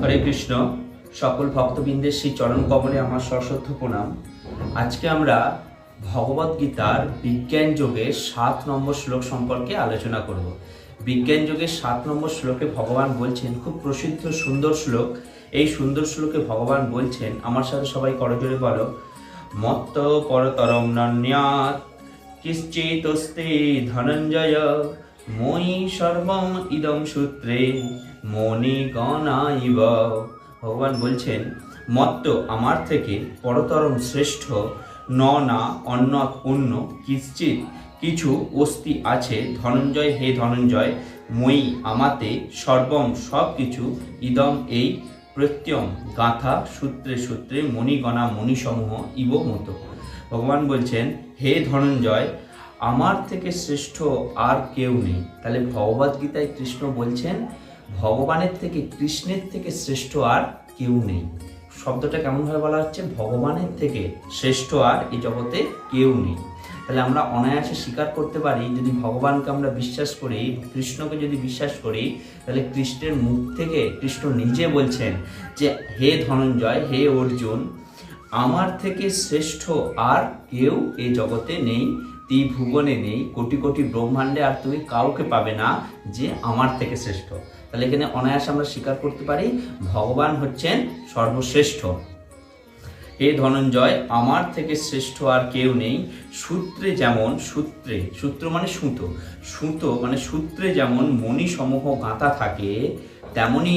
হরে কৃষ্ণ। সকল ভক্তবৃন্দের সেই চরণ কমলে আমার সশ্রদ্ধ প্রণাম। আজকে আমরা ভগবত গীতার বিজ্ঞান যোগের সাত নম্বর শ্লোক সম্পর্কে আলোচনা করব। বিজ্ঞান যোগের সাত নম্বর শ্লোকে ভগবান বলছেন, খুব প্রসিদ্ধ সুন্দর শ্লোক। এই সুন্দর শ্লোকে ভগবান বলছেন, আমার সাথে সবাই করজোরে বলো, মত্ত পরতরম নন্যাত কিশ্চিতস্তে ধনঞ্জয়, মই সর্বম ইদম সূত্রে। মনি গণাইব ভগবান বলছেন মত্ত আমার থেকে পরতরম শ্রেষ্ঠ, ন না অন্য অন্য কিশ্চিত কিছু অস্তি আছে। ধনঞ্জয়, হে ধনঞ্জয়, মই আমাতে সর্বম সব কিছু ইদম এই প্রত্যম গাথা সূত্রে সূত্রে মণিগণা মণিসমূহ ইব মতো। ভগবান বলছেন, হে ধনঞ্জয়, আমার থেকে শ্রেষ্ঠ আর কেউ নেই। তাহলে ভগবদ্গীতায় কৃষ্ণ বলছেন ভগবানের থেকে, কৃষ্ণের থেকে শ্রেষ্ঠ আর কেউ নেই। শব্দটা কেমনভাবে বলা হচ্ছে? ভগবানের থেকে শ্রেষ্ঠ আর এই জগতে কেউ নেই। তাহলে আমরা অনায়াসে স্বীকার করতে পারি, যদি ভগবানকে আমরা বিশ্বাস করি, কৃষ্ণকে যদি বিশ্বাস করি, তাহলে কৃষ্ণের মুখ থেকে কৃষ্ণ নিজে বলছেন যে, হে ধনঞ্জয়, হে অর্জুন, আমার থেকে শ্রেষ্ঠ আর কেউ এই জগতে নেই, ত্রিভুবনে নেই, কোটি কোটি ব্রহ্মাণ্ডে আর তুমি কাউকে পাবে না যে আমার থেকে শ্রেষ্ঠ। তাহলে এখানে অনায়াসে আমরা স্বীকার করতে পারি ভগবান হচ্ছেন সর্বশ্রেষ্ঠ। হে ধনঞ্জয়, আমার থেকে শ্রেষ্ঠ আর কেউ নেই। সূত্রে যেমন সূত্রে, সূত্র মানে সুতো সুতো মানে সূত্রে যেমন মণিসমূহ গাঁথা থাকে, তেমনি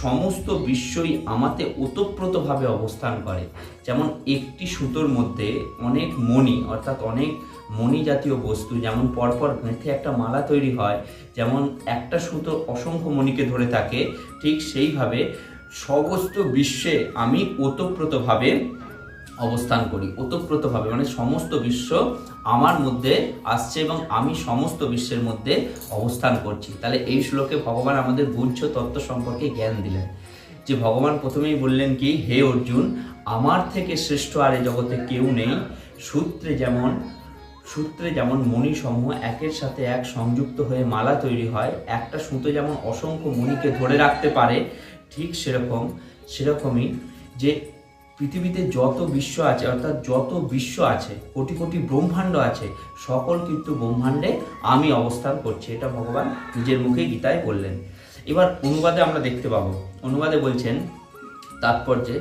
সমস্ত বিশ্বই আমাতে ওতপ্রোতভাবে অবস্থান করে। যেমন একটি সুতোর মধ্যে অনেক মণি, অর্থাৎ অনেক মণি জাতীয় বস্তু, যেমন পরপর গেঁথে একটা মালা তৈরি হয়, যেমন একটা সুতো অসংখ্য মণিকে ধরে থাকে, ঠিক সেইভাবে সমস্ত বিশ্বে আমি ওতপ্রোতভাবে অবস্থান করি। ওতপ্রোতভাবে মানে সমস্ত বিশ্ব আমার মধ্যে আসছে এবং আমি সমস্ত বিশ্বের মধ্যে অবস্থান করছি। তাহলে এই শ্লোকে ভগবান আমাদের গুঞ্চ তত্ত্ব সম্পর্কে জ্ঞান দিলেন। যে ভগবান প্রথমেই বললেন কি, হে অর্জুন, আমার থেকে শ্রেষ্ঠ আর এই জগতে কেউ নেই। সূত্রে যেমন সূত্রে যেমন মণি সমূহ একের সাথে এক সংযুক্ত হয়ে মালা তৈরি হয়, একটা সুতো যেমন অসংখ্য মণিকে ধরে রাখতে পারে, ঠিক সেরকম, সেরকমই যে পৃথিবীতে যত বিশ্ব আছে, অর্থাৎ যত বিশ্ব আছে, কোটি কোটি ব্রহ্মাণ্ড আছে, সকল কিন্তু ব্রহ্মাণ্ডে আমি অবস্থান করছি। এটা ভগবান নিজের মুখে গীতায় বললেন। এবার অনুবাদে আমরা দেখতে পাবো। অনুবাদে বলছেন তাৎপর্যে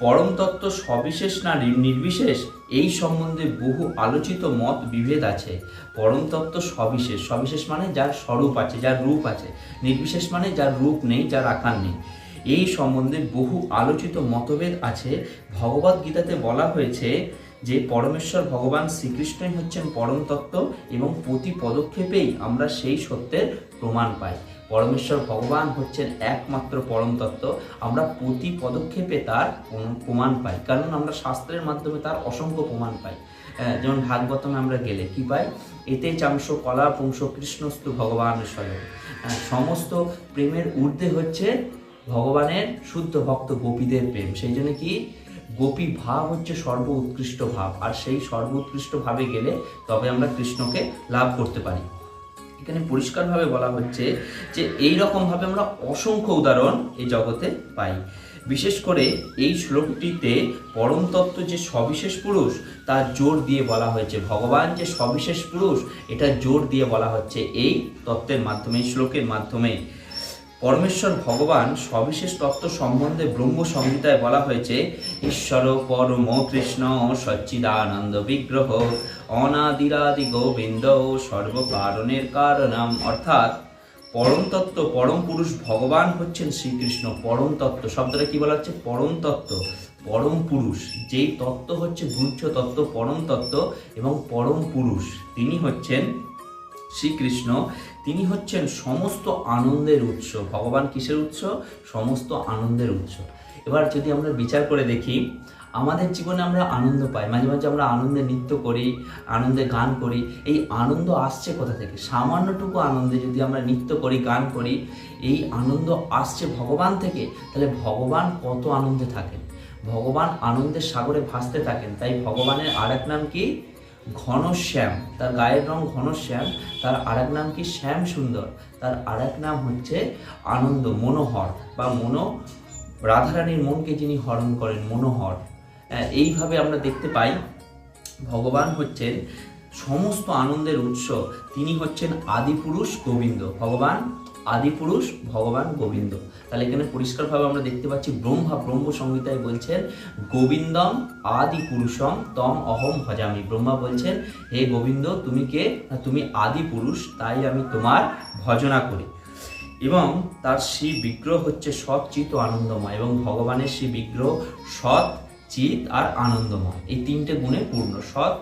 পরম তত্ত্ব সবিশেষ না নির্বিশেষ, এই সম্বন্ধে বহু আলোচিত মত বিভেদ আছে। পরম তত্ত্ব সবিশেষ সবিশেষ মানে যার স্বরূপ আছে, যার রূপ আছে। নির্বিশেষ মানে যার রূপ নেই, যার আকার নেই। এই সম্বন্ধে বহু আলোচিত মতভেদ আছে। ভগবদ গীতাতে বলা হয়েছে যে, পরমেশ্বর ভগবান শ্রীকৃষ্ণই হচ্ছেন পরম তত্ত্ব এবং প্রতি পদক্ষেপেই আমরা সেই সত্যের প্রমাণ পাই। পরমেশ্বর ভগবান হচ্ছেন একমাত্র পরম তত্ত্ব আমরা প্রতি পদক্ষেপে তার প্রমাণ পাই। কারণ আমরা শাস্ত্রের মাধ্যমে তার অসংখ্য প্রমাণ পাই। যেমন ভাগবতমে আমরা গেলে কি পাই? এতে চাংশ কলা পুংস কৃষ্ণস্তু ভগবান স্বয়ং। সমস্ত প্রেমের ঊর্ধ্বে হচ্ছে ভগবানের শুদ্ধ ভক্ত গোপীদের প্রেম। সেই জন্য কি? গোপী ভাব হচ্ছে সর্ব উৎকৃষ্ট ভাব। আর সেই সর্ব উৎকৃষ্ট ভাবে গেলে তবে আমরা কৃষ্ণকে লাভ করতে পারি। এখানে পরিষ্কারভাবে বলা হচ্ছে যে এই রকমভাবে আমরা অসংখ্য উদাহরণ এই জগতে পাই। বিশেষ করে এই শ্লোকটিতে পরম তত্ত্ব যে সবিশেষ পুরুষ তা জোর দিয়ে বলা হয়েছে। ভগবান যে সবিশেষ পুরুষ, এটা জোর দিয়ে বলা হচ্ছে এই তত্ত্বের মাধ্যমে শ্লোকের মাধ্যমে। পরমেশ্বর ভগবান সবিশেষ তত্ত্ব সম্বন্ধে ব্রহ্ম সংহিতায় বলা হয়েছে, ঈশ্বর পরম কৃষ্ণ সচ্চিদানন্দ বিগ্রহ, অনাদিরাদি গোবিন্দ সর্বকারণের কারণম। অর্থাৎ, পরম তত্ত্ব, পরম পুরুষ ভগবান হচ্ছেন শ্রীকৃষ্ণ। পরম তত্ত্ব, শব্দটা কি বলা হচ্ছে? পরম তত্ত্ব, পরম পুরুষ। যেই তত্ত্ব হচ্ছে গুচ্ছ তত্ত্ব, পরম তত্ত্ব এবং পরম পুরুষ, তিনি হচ্ছেন শ্রীকৃষ্ণ, তিনি হচ্ছেন সমস্ত আনন্দের উৎস। ভগবান কিসের উৎস? সমস্ত আনন্দের উৎস। এবার যদি আমরা বিচার করে দেখি, আমাদের জীবনে আমরা আনন্দ পাই। মাঝে মাঝে আমরা আনন্দে নৃত্য করি, আনন্দে গান করি। এই আনন্দ আসছে কোথা থেকে? সামান্যটুকু আনন্দে যদি আমরা নৃত্য করি, গান করি, এই আনন্দ আসছে ভগবান থেকে। তাহলে ভগবান কত আনন্দে থাকেন? ভগবান আনন্দের সাগরে ভাসতে থাকেন। তাই ভগবানের আরেক নাম কি? ঘনশ্যাম তার গায়ের রং ঘনশ্যাম তার আরেক নাম কি শ্যাম সুন্দর তার আরেক নাম হচ্ছে আনন্দ মনোহর বা মনো রাধারানীর মনকে যিনি হরণ করেন মনোহর। আহ, এইভাবে আমরা দেখতে পাই ভগবান হচ্ছেন সমস্ত আনন্দের উৎস তিনি হচ্ছেন আদিপুরুষ গোবিন্দ। ভগবান আদিপুরুষ ভগবান গোবিন্দ। তাহলে এখানে পরিষ্কারভাবে আমরা দেখতে পাচ্ছি ব্রহ্মা ব্রহ্ম সংহিতায় বলছেন, গোবিন্দম আদি পুরুষম তম অহম ভজামি। ব্রহ্মা বলছেন, হে গোবিন্দ, তুমি কে? তুমি আদি পুরুষ, তাই আমি তোমার ভজনা করি। এবং তার শ্রী বিগ্রহ হচ্ছে সৎ চিত আনন্দময় এবং ভগবানের শ্রী বিগ্রহ সৎ চিত আর আনন্দময়। এই তিনটে গুণে পূর্ণ, সৎ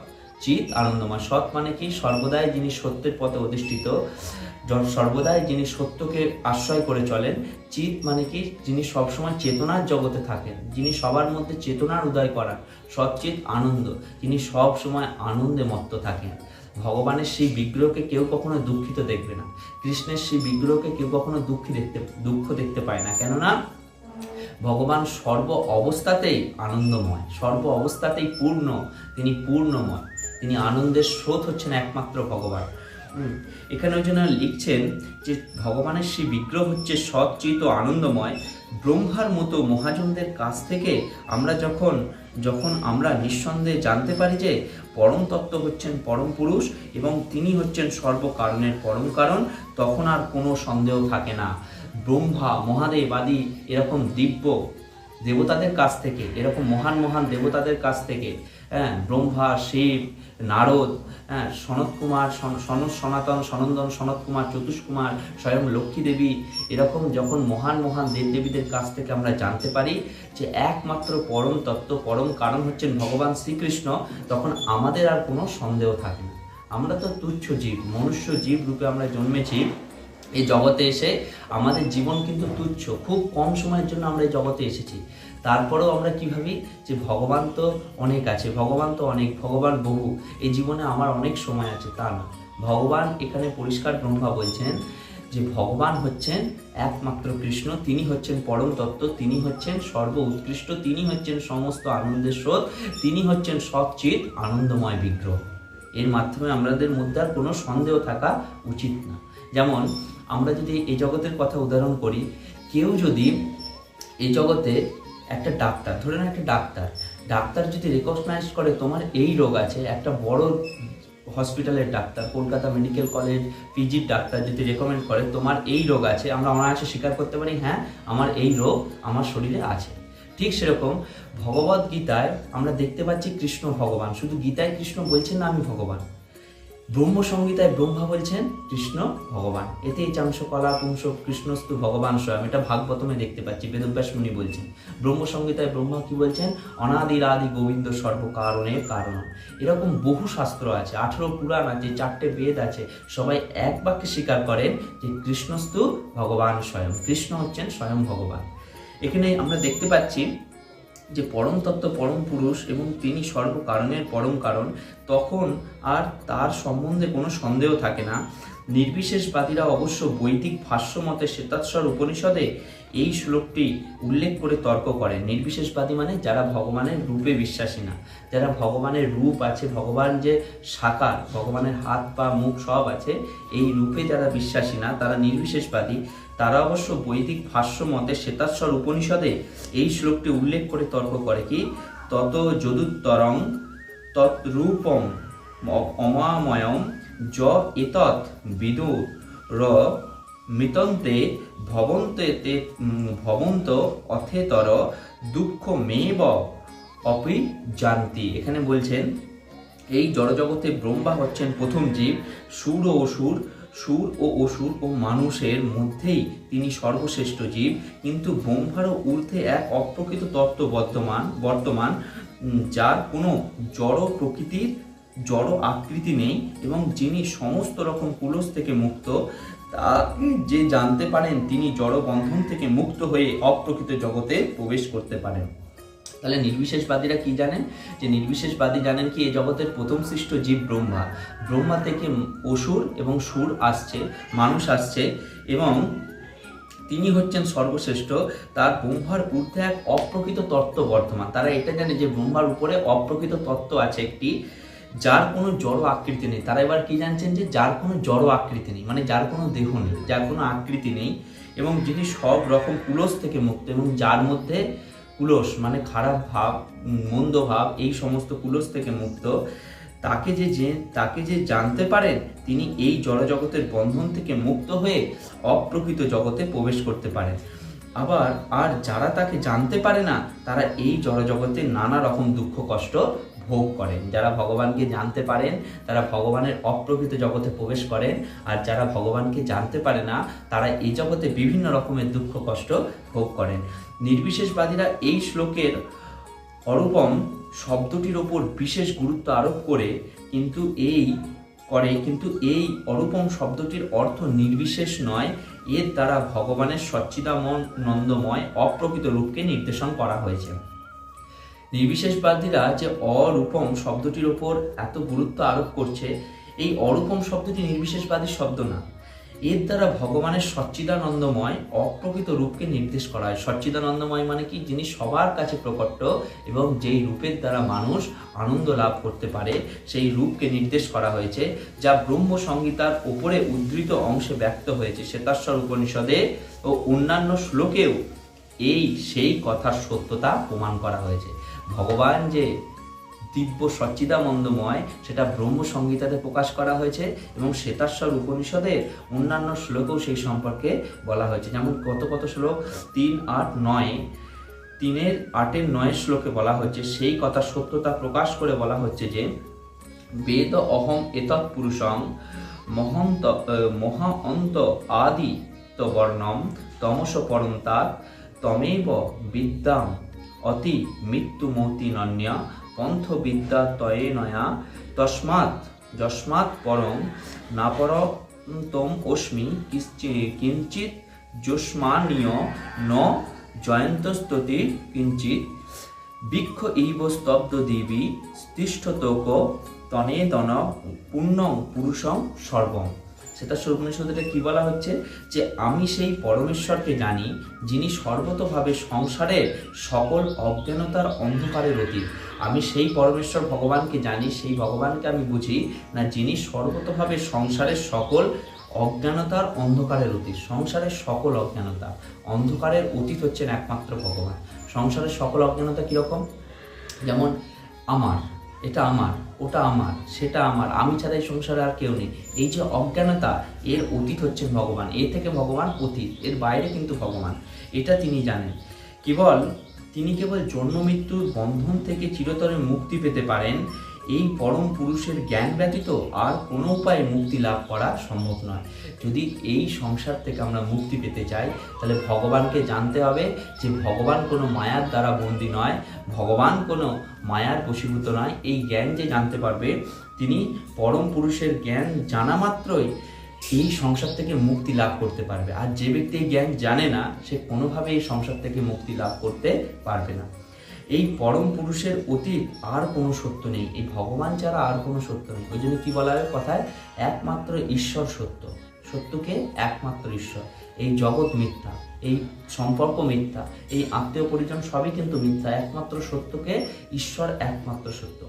চিত আনন্দময়। সৎ মানে কি? সর্বদাই যিনি সত্যের পথে অধিষ্ঠিত সর্বদাই যিনি সত্যকে আশ্রয় করে চলেন, চিত মানে কি? যিনি সবসময় চেতনার জগতে থাকেন, যিনি সবার মধ্যে চেতনার উদয় করান সচ্চিত আনন্দ যিনি সব সময় আনন্দে মত্ত থাকেন। ভগবানের সেই বিগ্রহকে কেউ কখনো দুঃখিত দেখবে না। কৃষ্ণের সেই বিগ্রহকে কেউ কখনো দুঃখী দেখতে, দুঃখ দেখতে পায় না। কেননা, ভগবান সর্ব অবস্থাতেই আনন্দময়, সর্ব অবস্থাতেই পূর্ণ, তিনি পূর্ণময়, তিনি আনন্দের স্রোত হচ্ছেন একমাত্র ভগবান। এখানে ওই জন্য লিখছেন যে ভগবানের সেই বিগ্রহ হচ্ছে সচ্চিত আনন্দময়, ব্রহ্মার মতো মহাজনদের কাছ থেকে আমরা যখন যখন আমরা নিঃসন্দেহে জানতে পারি যে পরম তত্ত্ব হচ্ছেন পরম পুরুষ এবং তিনি হচ্ছেন সর্বকারণের পরম কারণ, তখন আর কোনো সন্দেহ থাকে না। ব্রহ্মা, মহাদেব আদি এরকম দিব্য দেবতাদের কাছ থেকে, এরকম মহান মহান দেবতাদের কাছ থেকে হ্যাঁ ব্রহ্মা, শিব, নারদ হ্যাঁ সনত কুমার, সন- সন- সনাতন, সনন্দন, সনত কুমার, চতুষ কুমার, স্বয়ং লক্ষ্মী দেবী, এরকম যখন মহান মহান দেবদেবীদের কাছ থেকে আমরা জানতে পারি যে একমাত্র পরম তত্ত্ব, পরম কারণ হচ্ছেন ভগবান শ্রীকৃষ্ণ, তখন আমাদের আর কোনো সন্দেহ থাকে না আমরা তো তুচ্ছ জীব, মনুষ্য জীব রূপে আমরা জন্মেছি, এই জগতে এসে আমাদের জীবন কিন্তু তুচ্ছ, খুব কম সময়ের জন্য আমরা এই জগতে এসেছি। তারপরেও আমরা কি ভাবি যে ভগবান তো অনেক আছে, ভগবান তো অনেক, ভগবান বহু। এই জীবনে আমার অনেক সময় আছে, তা না। ভগবান এখানে পরিষ্কার ব্রহ্মা বলছেন যে ভগবান হচ্ছেন একমাত্র কৃষ্ণ, তিনি হচ্ছেন পরম তত্ত্ব, তিনি হচ্ছেন সর্ব উৎকৃষ্ট, তিনি হচ্ছেন সমস্ত আনন্দের স্রোত, তিনি হচ্ছেন সচ্চিত আনন্দময় বিগ্রহ। এর মাধ্যমে আমাদের মধ্যে আর কোনো সন্দেহ থাকা উচিত না। যেমন, আমরা যদি এই জগতের কথা উদাহরণ করি, কেউ যদি এই জগতে একটা ডাক্তার, ধরে না একটা ডাক্তার। ডাক্তার যদি রেকগনাইজ করে তোমার এই রোগ আছে, একটা বড় হসপিটালের ডাক্তার, কলকাতা মেডিকেল কলেজ পিজির ডাক্তার যদি রেকমেন্ড করে, তোমার এই রোগ আছে, আমরা অনায়াসে স্বীকার করতে পারি হ্যাঁ আমার এই রোগ আমার শরীরে আছে। ঠিক সেরকম ভগবত গীতায় আমরা দেখতে পাচ্ছি কৃষ্ণ ভগবান। শুধু গীতায় কৃষ্ণ বলছেন না আমি ভগবান। ব্রহ্ম সংগীতায় ব্রহ্মা বলছেন, কৃষ্ণ ভগবান। এতেই চাংশ কলা পুংস কৃষ্ণস্তু, ভগবান স্বয়ং। এটা ভাগবতমে দেখতে পাচ্ছি, বেদব্যাস মুনি বলছেন। ব্রহ্ম সংগীতায় ব্রহ্মা কি বলছেন? অনাদির আদি গোবিন্দ সর্বকারণের কারণ। এরকম বহু শাস্ত্র আছে, আঠেরো পুরাণ আছে, চারটে বেদ আছে। সবাই এক বাক্যে স্বীকার করেন যে কৃষ্ণস্তু ভগবান স্বয়ং। কৃষ্ণ হচ্ছেন স্বয়ং ভগবান। এখানে আমরা দেখতে পাচ্ছি যে পরম তত্ত্ব, পরম পুরুষ এবং তিনি সর্বকারণের পরম কারণ, তখন আর তার সম্বন্ধে কোনো সন্দেহ থাকে না। নির্বিশেষবাদীরা অবশ্য বৈদিক ভাষ্য মতে শ্বেতাশ্বর উপনিষদে এই শ্লোকটি উল্লেখ করে তর্ক করেন। নির্বিশেষবাদী মানে যারা ভগবানের রূপে বিশ্বাসী না। যারা ভগবানের রূপ আছে, ভগবান যে সাকার ভগবানের হাত, পা, মুখ সব আছে, এই রূপে যারা বিশ্বাসী না, তারা নির্বিশেষবাদী তারা অবশ্য বৈদিক ভাষ্য মতে শ্বেতাশ্বর উপনিষদে এই শ্লোকটি উল্লেখ করে তর্ক করে কি তত যদুত্তরং তৎরূপম অমাময়ম য এতৎ বিদু র মৃতন্তে ভবন্তে ভবন্ত অথেতর দুঃখ মেব অপি জানতি। এখানে বলছেন, এই জড়জগতে ব্রহ্মা হচ্ছেন প্রথম জীব, সুর ও অসুর সুর ও অসুর ও মানুষের মধ্যেই তিনি সর্বশ্রেষ্ঠ জীব। কিন্তু ব্রহ্মারও ঊর্ধ্বে এক অপ্রকৃত তত্ত্ব বর্তমান বর্তমান যার কোনো জড় প্রকৃতির জড় আকৃতি নেই এবং যিনি সমস্ত রকম কুলস থেকে মুক্ত, তা যে জানতে পারেন তিনি জড় বন্ধন থেকে মুক্ত হয়ে অপ্রকৃত জগতে প্রবেশ করতে পারেন। তাহলে নির্বিশেষবাদীরা কি জানেন? যে নির্বিশেষবাদী জানেন কি এই জগতের প্রথম সৃষ্ট জীব ব্রহ্মা। ব্রহ্মা থেকে অসুর এবং সুর আসছে, মানুষ আসছে এবং তিনি হচ্ছেন সর্বশ্রেষ্ঠ। তার ব্রহ্মার ঊর্ধ্বে এক অপ্রকৃত তত্ত্ব বর্তমান। তারা এটা জানে যে ব্রহ্মার উপরে অপ্রকৃত তত্ত্ব আছে একটি, যার কোনো জড় আকৃতি নেই। তারা এবার কি জানছেন যে যার কোনো জড় আকৃতি নেই মানে যার কোনো দেহ নেই, যার কোনো আকৃতি নেই এবং যিনি সব রকম কুলস থেকে মুক্ত এবং যার মধ্যে কুলস মানে খারাপ ভাব, মন্দ ভাব, এই সমস্ত কুলস থেকে মুক্ত। তাকে যে যে, তাকে যে জানতে পারেন, তিনি এই জড়জগতের বন্ধন থেকে মুক্ত হয়ে অপ্রকৃত জগতে প্রবেশ করতে পারেন। আবার, আর যারা তাকে জানতে পারে না, তারা এই জড়জগতে নানা রকম দুঃখ, কষ্ট ভোগ করেন। যারা ভগবানকে জানতে পারেন, তারা ভগবানের অপ্রকৃত জগতে প্রবেশ করেন, আর যারা ভগবানকে জানতে পারে না, তারা এই জগতে বিভিন্ন রকমের দুঃখ, কষ্ট ভোগ করেন। নির্বিশেষবাদীরা এই শ্লোকের অরূপম শব্দটির ওপর বিশেষ গুরুত্ব আরোপ করে, কিন্তু এই করে, কিন্তু এই অরূপম শব্দটির অর্থ নির্বিশেষ নয়। এর দ্বারা ভগবানের সচ্চিদামন নন্দময়, অপ্রকৃত রূপকে নির্দেশন করা হয়েছে। নির্বিশেষবাদীরা যে অরূপম শব্দটির ওপর এত গুরুত্ব আরোপ করছে, এই অরূপম শব্দটি নির্বিশেষবাদীর শব্দ না। এর দ্বারা ভগবানের সচ্চিদানন্দময়, অপ্রকৃত রূপকে নির্দেশ করা হয়। সচ্চিদানন্দময় মানে কি? যিনি সবার কাছে প্রকট এবং যেই রূপের দ্বারা মানুষ আনন্দ লাভ করতে পারে, সেই রূপকে নির্দেশ করা হয়েছে, যা ব্রহ্ম সংহিতার উপরে উদ্ধৃত অংশে ব্যক্ত হয়েছে। শ্বেতাশ্বর উপনিষদে ও অন্যান্য শ্লোকেও এই সেই কথার সত্যতা প্রমাণ করা হয়েছে। ভগবান যে দিব্য সচ্চিদানন্দময়, সেটা ব্রহ্ম সংহিতাতে প্রকাশ করা হয়েছে এবং শ্বেতাশ্বর উপনিষদের অন্যান্য শ্লোকেও সেই সম্পর্কে বলা হয়েছে। যেমন কত কত শ্লোক? তিন, আট, নয়। তিনের, আটের, নয়ের শ্লোকে বলা হচ্ছে সেই কথা সত্যতা প্রকাশ করে বলা হচ্ছে যে, বেদ অহম এতৎ পুরুষং, মহন্ত মহা অন্ত আদি বর্ণম, তমস পরন্তাৎ, তমেব বিদ্যাম অতি মৃত্যুমতি নন্যা পন্থ বিদ্যা তয়ে নয়া তস্মাৎ যস্মাৎ পরম নাপর তম অস্মি কিঞ্চিত যস্মানীয় ন জয়ন্তস্ততি কিঞ্চিত বৃক্ষ ইব স্তব্ধ দেবী তিষ্ঠতোক তনেদন পূর্ণ পুরুষং সর্বম। সেটা উপনিষদে কি বলা হচ্ছে? যে আমি সেই পরমেশ্বরকে জানি, যিনি সর্বতভাবে সংসারের সকল অজ্ঞানতার অন্ধকারের অতীত। আমি সেই পরমেশ্বর ভগবানকে জানি, সেই ভগবানকে আমি বুঝি, না যিনি সর্বতভাবে সংসারের সকল অজ্ঞানতার অন্ধকারের অতীত। সংসারের সকল অজ্ঞানতা। অন্ধকারের অতীত হচ্ছেন একমাত্র ভগবান। সংসারের সকল অজ্ঞানতা কীরকম? যেমন, আমার। এটা আমার। ওটা আমার, সেটা আমার, আমি ছাড়া এই সংসারে আর কেউ নেই। এই যে অজ্ঞানতা, এর অতীত হচ্ছেন ভগবান, এর থেকে ভগবান অতীত, এর বাইরে কিন্তু ভগবান। এটা তিনি জানেন। কেবল তিনি কেবল জন্ম মৃত্যুর বন্ধন থেকে চিরতরে মুক্তি পেতে পারেন এই পরম পুরুষের জ্ঞান ব্যতীত আর কোনো উপায়ে মুক্তি লাভ করা সম্ভব নয়। যদি এই সংসার থেকে আমরা মুক্তি পেতে চাই, তাহলে ভগবানকে জানতে হবে যে ভগবান কোনো মায়ার দ্বারা বন্দী নয়, ভগবান কোনো মায়ার বশীভূত নয়। এই জ্ঞান যে জানতে পারবে, তিনি পরম পুরুষের জ্ঞান জানা মাত্রই এই সংসার থেকে মুক্তি লাভ করতে পারবে। আর যে ব্যক্তি এই জ্ঞান জানে না, সে কোনোভাবে এই সংসার থেকে মুক্তি লাভ করতে পারবে না। এই পরম পুরুষের অতীত আর কোনো সত্য নেই। এই ভগবান ছাড়া আর কোনো সত্য নেই। ওই জন্য কি বলা হয় কথায়? একমাত্র ঈশ্বর সত্য। সত্যকে একমাত্র ঈশ্বর। এই জগৎ মিথ্যা। এই সম্পর্ক মিথ্যা। এই আত্মীয় পরিজন সবই কিন্তু মিথ্যা। একমাত্র সত্যকে ঈশ্বর একমাত্র সত্য।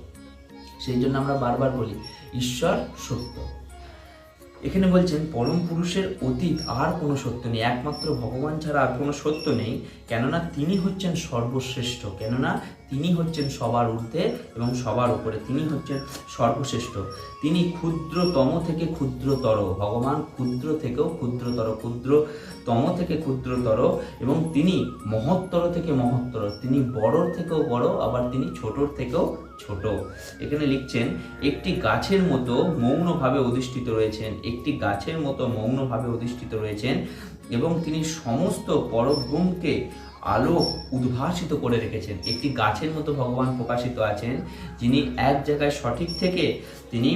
সেই জন্য আমরা বারবার বলি, ঈশ্বর সত্য। এখানে বলছেন, পরম পুরুষের অতীত আর কোনো সত্য নেই, একমাত্র ভগবান ছাড়া আর কোনো সত্য নেই, কেননা তিনি হচ্ছেন সর্বশ্রেষ্ঠ, কেননা তিনি হচ্ছেন সবার ঊর্ধ্বে এবং সবার উপরে, তিনি হচ্ছেন সর্বশ্রেষ্ঠ। তিনি ক্ষুদ্রতম থেকে ক্ষুদ্রতর, ভগবান ক্ষুদ্র থেকেও ক্ষুদ্রতর, ক্ষুদ্রতম থেকে ক্ষুদ্রতর এবং তিনি মহত্তর থেকে মহত্তর, তিনি বড়র থেকেও বড়, আবার তিনি ছোটর থেকেও ছোট। এখানে লিখছেন, একটি গাছের মতো মৌনভাবে অধিষ্ঠিত রয়েছেন। একটি গাছের মতো মৌনভাবে অধিষ্ঠিত রয়েছেন এবং তিনি সমস্ত পরব্রহ্মকে আলো উদ্ভাসিত করে রেখেছেন। একটি গাছের মতো ভগবান প্রকাশিত আছেন, যিনি এক জায়গায় সঠিক থেকে তিনি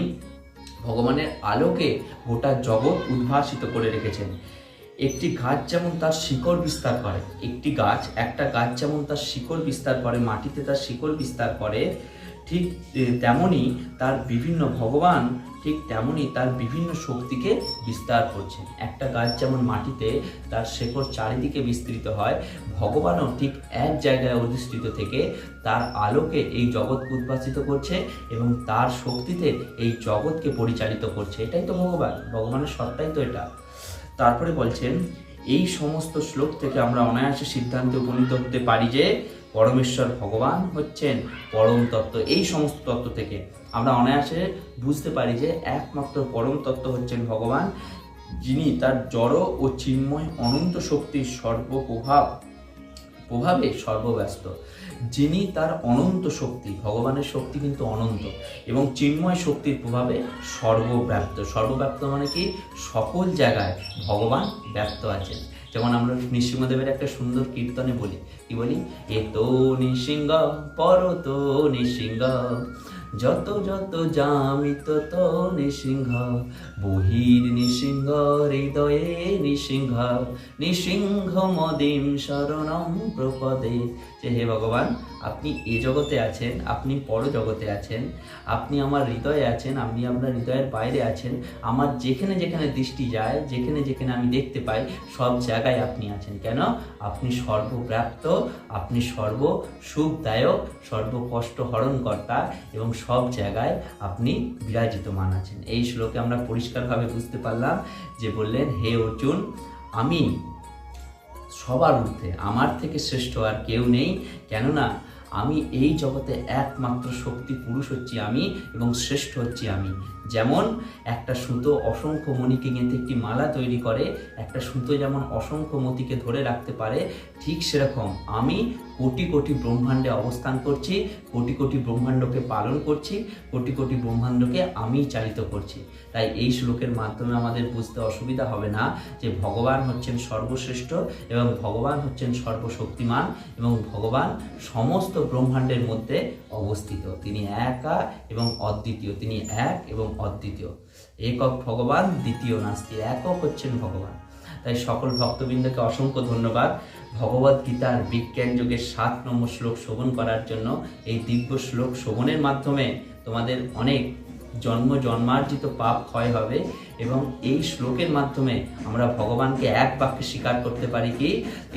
ভগবানের আলোকে গোটা জগৎ উদ্ভাসিত করে রেখেছেন। একটি গাছ যেমন তার শিকড় বিস্তার করে, একটি গাছ একটা গাছ যেমন তার শিকড় বিস্তার করে, মাটিতে তার শিকড় বিস্তার করে ঠিক এ, তেমনি তার বিভিন্ন ভগবান ঠিক তেমনি তার বিভিন্ন শক্তিকে বিস্তার করছেন। একটা গাছ যেমন মাটিতে তার শেকড় চারিদিকে বিস্তৃত হয় ভগবানও ঠিক এক জায়গায় অধিষ্ঠিত থেকে তার আলোকে এই জগৎকে উদ্ভাসিত করছে এবং তার শক্তিতে এই জগৎকে পরিচালিত করছে। এটাই তো ভগবান ভগবানের সত্তাই তো এটা। তারপরে বলছেন এই সমস্ত শ্লোক থেকে আমরা অনায়াসে সিদ্ধান্তে উপনীত হতে পারি যে পরমেশ্বর ভগবান হচ্ছেন পরম তত্ত্ব। এই সমস্ত তত্ত্ব থেকে আমরা অনায়াসে বুঝতে পারি যে একমাত্র পরম তত্ত্ব হচ্ছেন ভগবান, যিনি তার জড় ও চিন্ময় অনন্ত শক্তির সর্বপ্রভাব, প্রভাবে সর্বব্যস্ত। যিনি তার অনন্ত শক্তি, ভগবানের শক্তি কিন্তু অনন্ত এবং চিন্ময় শক্তির প্রভাবে সর্বব্যাপ্ত। সর্বব্যাপ্ত মানে কি? সকল জায়গায় ভগবান ব্যপ্ত আছেন। যেমন আমরা নৃসিংহদেবের একটা সুন্দর কীর্তনে বলি, কি বলি? এ তো নৃসিংহ, পর তো নৃসিংহ, যত যত জামি তত নৃসিংহ, বহির নৃসিংহ, হৃদয়ে নৃসিংহ নৃসিংহ মদিম শরণম প্রপদে। যে হে ভগবান আপনি এ জগতে আছেন, আপনি পর জগতে আছেন, আপনি আমার হৃদয়ে আছেন, আপনি আপনার হৃদয়ের বাইরে আছেন, আমার যেখানে যেখানে দৃষ্টি যায়, যেখানে যেখানে আমি দেখতে পাই, সব জায়গায় আপনি আছেন। কেন? আপনি সর্বপ্রাপ্ত আপনি সর্ব সুখদায়ক সর্ব কষ্ট হরণকর্তা এবং সব জায়গায় আপনি বিরাজিতমান আছেন। এই শ্লোকে আমরা পরিষ্কারভাবে বুঝতে পারলাম যে বললেন, হে অর্জুন, আমি সবার ঊর্ধ্বে, আমার থেকে শ্রেষ্ঠ আর কেউ নেই। কেননা আমি এই জগতে একমাত্র শক্তি পুরুষ হচ্ছি আমি এবং শ্রেষ্ঠ হচ্ছি আমি। যেমন একটা সুতো অসংখ্য মণিকে গেঁথে একটি মালা তৈরি করে, একটা সুতো যেমন অসংখ্য মতিকে ধরে রাখতে পারে ঠিক সেরকম। আমি কোটি কোটি ব্রহ্মাণ্ডে অবস্থান করছি, কোটি কোটি ব্রহ্মাণ্ডকে পালন করছি, কোটি কোটি ব্রহ্মাণ্ডকে আমি চালিত করছি। তাই এই শ্লোকের মাধ্যমে আমাদের বুঝতে অসুবিধা হবে না যে ভগবান হচ্ছেন সর্বশ্রেষ্ঠ এবং ভগবান হচ্ছেন সর্বশক্তিমান এবং ভগবান সমস্ত ব্রহ্মাণ্ডের মধ্যে অবস্থিত। তিনি একা এবং অদ্বিতীয়। তিনি এক এবং অদ্বিতীয়। একক ভগবান, দ্বিতীয় নাস্তি। একক হচ্ছেন ভগবান। তাই সকল ভক্তবৃন্দকে অসংখ্য ধন্যবাদ। ভগবত গীতার বিজ্ঞান যুগের সাত নম্বর শ্লোক শোভন করার জন্য এই দিব্য শ্লোক শোভনের মাধ্যমে তোমাদের অনেক জন্ম জন্মার্জিত পাপ ক্ষয় হবে এবং এই শ্লোকের মাধ্যমে আমরা ভগবানকে এক বাক্যে স্বীকার করতে পারি কি,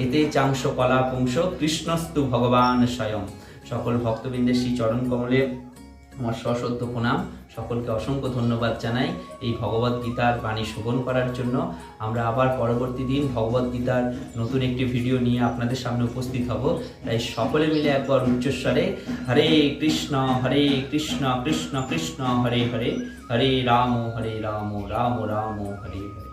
এতে চাংশ কলা পুংস কৃষ্ণস্তু ভগবান স্বয়ং। সকল ভক্তবৃন্দের শ্রী চরণ কমলে আমার সশ্রদ্ধ প্রণাম। সকলকে অসংখ্য ধন্যবাদ জানাই এই ভগবত গীতার বাণী শোভন করার জন্য। আমরা আবার পরবর্তী দিন ভগবত গীতার নতুন একটি ভিডিও নিয়ে আপনাদের সামনে উপস্থিত হব। তাই সকলে মিলে একবার উচ্চস্বরে হরে কৃষ্ণ হরে কৃষ্ণ কৃষ্ণ কৃষ্ণ, হরে হরে হরে রাম হরে রাম রাম রাম, হরে হরে।